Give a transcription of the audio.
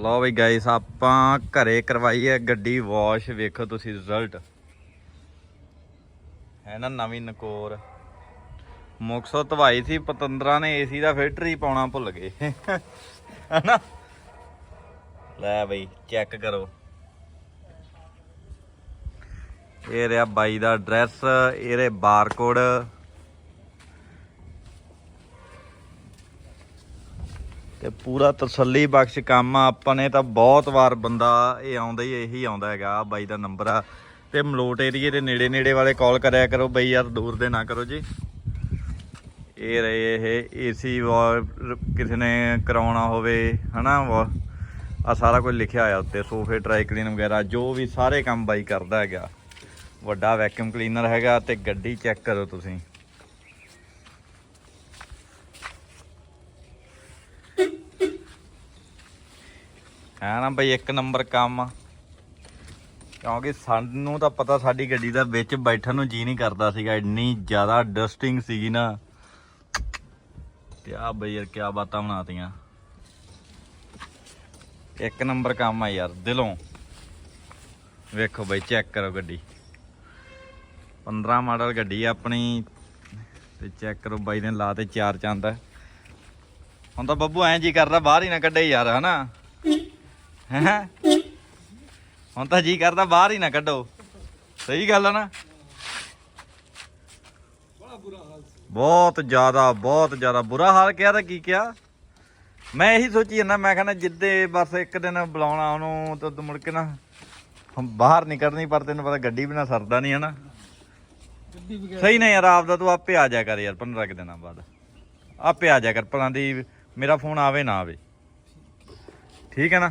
ਲਓ ਬਈ ਗਾਇਸ ਆਪਾਂ ਘਰੇ ਕਰਵਾਈ ਹੈ ਗੱਡੀ ਵਾਸ਼ ਵੇਖੋ ਤੁਸੀਂ ਰਿਜ਼ਲਟ ਹੈ ਨਾ ਨਵੀਂ ਨਕੋਰ। ਮੁਕਸੋ ਧਵਾਈ ਸੀ, ਪਤੰਦਰਾ ਨੇ ਏਸੀ ਦਾ ਫਿਲਟਰ ਹੀ ਪਾਉਣਾ ਭੁੱਲ ਗਏ। ਹਨਾ ਲੈ ਬਈ ਚੈੱਕ ਕਰੋ। ਇਹ ਰਿਹਾ ਬਾਈ ਦਾ ਐਡਰੈਸ ਇਹਦੇ ਬਾਰਕੋਡ ਤੇ ਪੂਰਾ ਤਸੱਲੀ ਬਖਸ਼ ਕੰਮ ਆ। ਆਪਾਂ ਨੇ ਤਾਂ ਬਹੁਤ ਵਾਰ ਬੰਦਾ ਇਹ ਆਉਂਦਾ ਹੀ ਇਹੀ ਆਉਂਦਾ ਹੈਗਾ ਬਾਈ ਦਾ ਨੰਬਰ ਆ। ਤੇ ਮਲੋਟ ਏਰੀਏ ਦੇ ਨੇੜੇ ਨੇੜੇ ਵਾਲੇ ਕਾਲ ਕਰਿਆ ਕਰੋ ਬਈ, ਯਾਰ ਦੂਰ ਦੇ ਨਾ ਕਰੋ ਜੀ। ਇਹ ਰਹੇ ਇਹ ਏਸੀ ਕਿਸੇ ਨੇ ਕਰਾਉਣਾ ਹੋਵੇ, ਹਨਾ ਆ ਸਾਰਾ ਕੁਝ ਲਿਖਿਆ ਹੋਇਆ ਉੱਤੇ, ਸੋਫੇ ਡਰਾਈ ਕਲੀਨ ਵਗੈਰਾ, ਜੋ ਵੀ ਸਾਰੇ ਕੰਮ ਬਾਈ ਕਰਦਾ ਹੈਗਾ। ਵੱਡਾ ਵੈਕਿਊਮ ਕਲੀਨਰ ਹੈਗਾ ਤੇ ਗੱਡੀ ਚੈੱਕ ਕਰੋ ਤੁਸੀਂ। ਹੈ ਨਾ ਬਈ ਇੱਕ ਨੰਬਰ ਕੰਮ ਕਿਉਂਕਿ ਸਾਨੂੰ ਤਾਂ ਪਤਾ ਸਾਡੀ ਗੱਡੀ ਦਾ ਵਿੱਚ ਬੈਠਣ ਨੂੰ ਜੀ ਨਹੀਂ ਕਰਦਾ ਸੀਗਾ, ਇੰਨੀ ਜ਼ਿਆਦਾ ਡਸਟਿੰਗ ਸੀਗੀ ਨਾ। ਕਿਆ ਬਈ ਯਾਰ, ਕਿਆ ਬਾਤਾਂ ਬਣਾਤੀਆਂ। ਇੱਕ ਨੰਬਰ ਕੰਮ ਆ ਯਾਰ, ਦਿਲੋਂ। ਵੇਖੋ ਬਈ ਚੈੱਕ ਕਰੋ ਗੱਡੀ। 15 ਮਾਡਲ ਗੱਡੀ ਆ ਆਪਣੀ, ਤੇ ਚੈੱਕ ਕਰੋ ਬਾਈ ਨੇ ਲਾ ਤੇ ਚਾਰ ਚੰਦ। ਹੁਣ ਤਾਂ ਬੱਬੂ ਐਂ ਜੀ ਕਰਦਾ, ਬਾਹਰ ਹੀ ਨਾ ਕੱਢੇ ਯਾਰ, ਹਨਾ? ਹੈਂ? ਹੁਣ ਤਾਂ ਜੀ ਕਰਦਾ, ਬਾਹਰ ਹੀ ਨਾ ਕੱਢੋ। ਸਹੀ ਗੱਲ ਆ ਨਾ? ਬਹੁਤ ਜ਼ਿਆਦਾ ਬਹੁਤ ਜ਼ਿਆਦਾ ਬੁਰਾ ਹਾਲ ਕਿਹਾ ਤਾਂ ਕੀ ਕਿਹਾ? ਮੈਂ ਇਹੀ ਸੋਚੀ ਜਾਂਦਾ, ਮੈਂ ਕਹਿੰਦਾ ਜਿੱਦੇ ਬਸ ਇੱਕ ਦਿਨ ਬੁਲਾਉਣਾ ਉਹਨੂੰ, ਤਾਂ ਮੁੜ ਕੇ ਨਾ ਬਾਹਰ ਨਹੀਂ ਕਰਨੀ ਪਰ ਤੈਨੂੰ ਪਤਾ ਗੱਡੀ ਬਿਨਾ ਸਰਦਾ ਨਹੀਂ, ਹਨਾ? ਸਹੀ ਨਹੀਂ ਯਾਰ, ਆਪਦਾ ਤੂੰ ਆਪੇ ਆ ਜਾ ਕਰ ਯਾਰ 15 ਕੁ ਦਿਨਾਂ ਬਾਅਦ। ਆਪੇ ਆ ਜਾ ਕਰ, ਭਲਾਂ ਦੀ ਮੇਰਾ ਫੋਨ ਆਵੇ ਨਾ ਆਵੇ। ਠੀਕ ਹੈ ਨਾ?